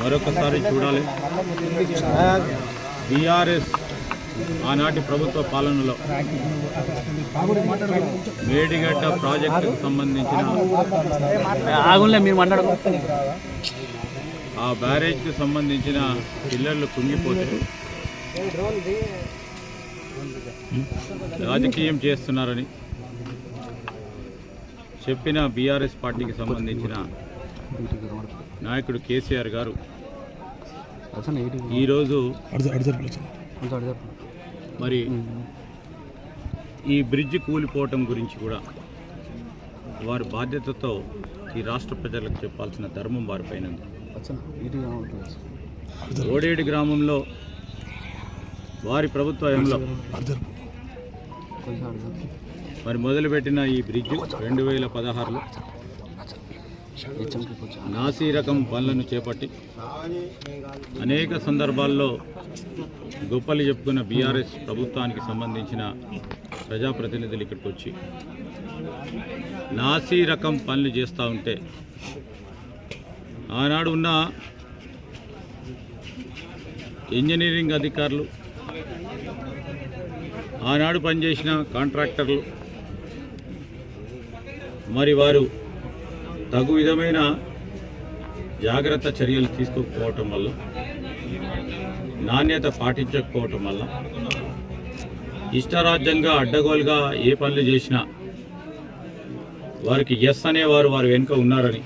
మరొకసారి చూడాలి. బీఆర్ఎస్ ఆనాటి ప్రభుత్వ పాలనలో మేడిగడ్డ ప్రాజెక్టుకు సంబంధించిన ఆ బ్యారేజ్కి సంబంధించిన పిల్లర్లు కుంగిపోతే రాజకీయం చేస్తున్నారని చెప్పిన బీఆర్ఎస్ పార్టీకి సంబంధించిన నాయకుడు కేసీఆర్ గారు ఈరోజు మరి ఈ బ్రిడ్జ్ కూలిపోవటం గురించి కూడా వారి బాధ్యతతో ఈ రాష్ట్ర ప్రజలకు చెప్పాల్సిన ధర్మం వారిపైన ఉంది. ఓడేడు గ్రామంలో వారి ప్రభుత్వ హయాంలో మరి మొదలుపెట్టిన ఈ బ్రిడ్జ్ రెండు వేల పదహారులో నాసీ రకం పనులను చేపట్టి అనేక సందర్భాల్లో గొప్పలు చెప్పుకున్న బీఆర్ఎస్ ప్రభుత్వానికి సంబంధించిన ప్రజాప్రతినిధులు ఇక్కడికి వచ్చి నాసీ రకం పనులు చేస్తూ ఉంటే ఆనాడు ఉన్న ఇంజనీరింగ్ అధికారులు ఆనాడు పనిచేసిన కాంట్రాక్టర్లు మరి వారు తగు విధమైన జాగ్రత్త చర్యలు తీసుకోకపోవటం వల్ల నాణ్యత పాటించకపోవటం వల్ల ఇష్టరాజ్యంగా అడ్డగోలుగా ఏ పనులు చేసినా వారికి ఎస్ అనేవారు వారు వెనుక ఉన్నారని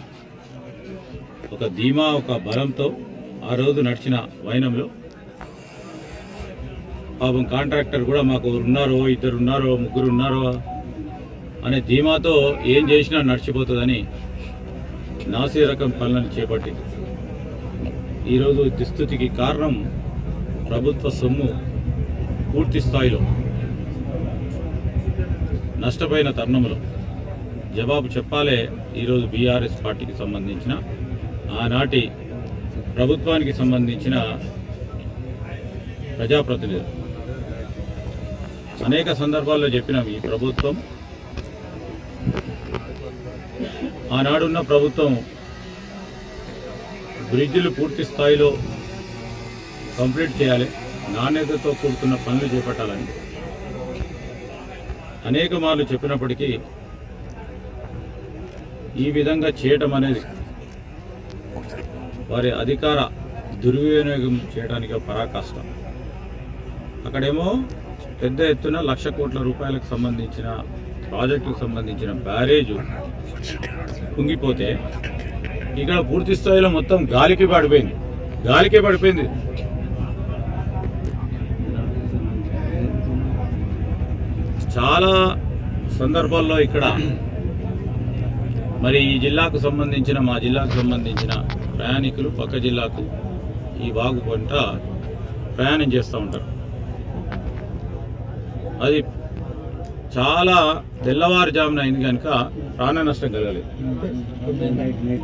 ఒక ధీమా ఒక బలంతో ఆ రోజు నడిచిన వైనంలో పాపం కాంట్రాక్టర్ కూడా మాకు ఉన్నారో ఇద్దరు ఉన్నారో ముగ్గురు ఉన్నారో అనే ధీమాతో ఏం చేసినా నడిచిపోతుందని నాసీ రకం పనులను చేపట్టి ఈరోజు దుస్థితికి కారణం ప్రభుత్వ సొమ్ము పూర్తి స్థాయిలో నష్టపోయిన తరుణంలో. జవాబు చెప్పాలే ఈరోజు బీఆర్ఎస్ పార్టీకి సంబంధించిన. ఆనాటి ప్రభుత్వానికి సంబంధించిన ప్రజాప్రతినిధులు. అనేక సందర్భాల్లో చెప్పినాం ఈ ప్రభుత్వం ఆనాడున్న ప్రభుత్వం బ్రిడ్జిలు పూర్తి స్థాయిలో కంప్లీట్ చేయాలి. నాణ్యతతో కూడుతున్న పనులు చేపట్టాలని అనేక మార్లు చెప్పినప్పటికీ ఈ విధంగా చేయటం అనేది వారి అధికార దుర్వినియోగం చేయడానికి పరాకాష్టం. అక్కడేమో పెద్ద ఎత్తున లక్ష కోట్ల రూపాయలకు సంబంధించిన ప్రాజెక్టుకు సంబంధించిన బ్యారేజ్ కుంగిపోతే ఇక్కడ పూర్తి స్థాయిలో మొత్తం గాలికి పడిపోయింది. గాలికే పడిపోయింది. చాలా సందర్భాల్లో ఇక్కడ మరి ఈ జిల్లాకు సంబంధించిన మా జిల్లాకు సంబంధించిన ప్రయాణికులు పక్క జిల్లాకు ఈ వాగు పంట ప్రయాణం చేస్తూ ఉంటారు. అది చాలా తెల్లవారుజామున అయింది కనుక ప్రాణ నష్టం కలగలేదు.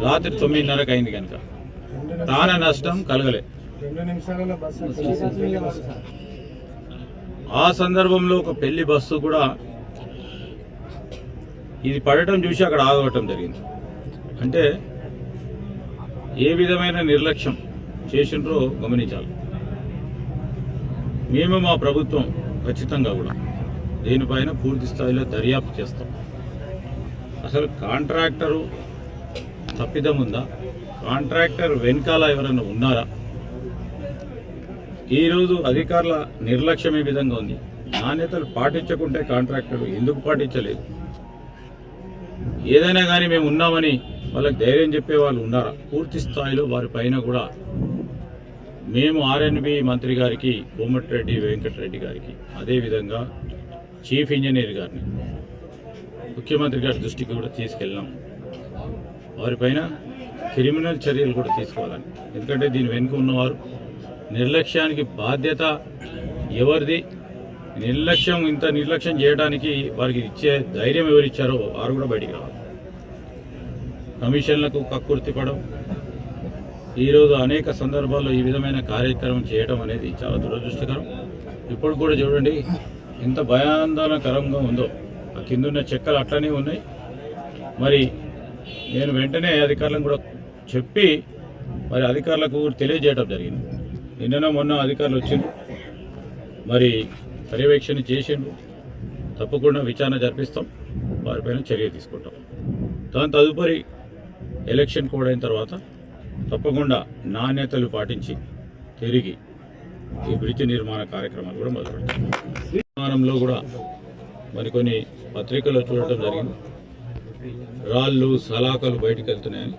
రాత్రి తొమ్మిదిన్నరకు అయింది కనుక ప్రాణ నష్టం కలగలే ఆ సందర్భంలో ఒక పెళ్ళి బస్సు కూడా ఇది పడటం చూసి అక్కడ ఆగవటం జరిగింది. అంటే ఏ విధమైన నిర్లక్ష్యం చేసిండ్రో గమనించాలి. మేము మా ప్రభుత్వం ఖచ్చితంగా కూడా దీనిపైన పూర్తి స్థాయిలో దర్యాప్తు చేస్తాం. అసలు కాంట్రాక్టరు తప్పిదం ఉందా కాంట్రాక్టర్ వెనకాల ఎవరైనా ఉన్నారా? ఈరోజు అధికారుల నిర్లక్ష్యం ఈ విధంగా ఉంది. నాణ్యతలు పాటించకుంటే కాంట్రాక్టర్ ఎందుకు పాటించలేదు? ఏదైనా కానీ మేము ఉన్నామని వాళ్ళకి ధైర్యం చెప్పే వాళ్ళు ఉన్నారా? పూర్తి స్థాయిలో వారి పైన కూడా మేము ఆర్ఎన్బి మంత్రి గారికి కోమటిరెడ్డి వెంకటరెడ్డి గారికి అదేవిధంగా చీఫ్ ఇంజనీర్ గారిని ముఖ్యమంత్రి గారి దృష్టికి కూడా తీసుకెళ్ళాం. వారిపైన క్రిమినల్ చర్యలు కూడా తీసుకోవాలని. ఎందుకంటే దీని వెనుక ఉన్నవారు నిర్లక్ష్యానికి బాధ్యత ఎవరిది? నిర్లక్ష్యం ఇంత నిర్లక్ష్యం చేయడానికి వారికి ఇచ్చే ధైర్యం ఎవరిచ్చారో వారు కూడా బయటికి రావాలి. కమిషన్లకు కక్కుర్తిపడం ఈరోజు అనేక సందర్భాల్లో ఈ విధమైన కార్యక్రమం చేయడం అనేది చాలా దురదృష్టకరం. ఇప్పుడు కూడా చూడండి ఎంత భయాందోళనకరంగా ఉందో. ఆ కిందున్న చెక్కలు అట్లనే ఉన్నాయి. మరి నేను వెంటనే అధికారులను కూడా చెప్పి మరి అధికారులకు తెలియజేయడం జరిగింది. నిన్ననో మొన్న అధికారులు వచ్చిండ్రు. మరి పర్యవేక్షణ చేసిండు తప్పకుండా విచారణ జరిపిస్తాం. వారిపైన చర్య తీసుకుంటాం. దాని తదుపరి ఎలక్షన్ కోడ్ అయిన తర్వాత తప్పకుండా నాణ్యతలు పాటించి తిరిగి ఈ బ్రిడ్జ్ నిర్మాణ కార్యక్రమాలు కూడా మొదలుపెడతాం. నిర్మాణంలో కూడా మరికొన్ని పత్రికల్లో చూడటం జరిగింది. రాళ్ళు సలాకలు బయటకు వెళ్తున్నాయని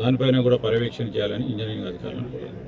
దానిపైన కూడా పర్యవేక్షణ చేయాలని ఇంజనీరింగ్ అధికారులను కోరారు.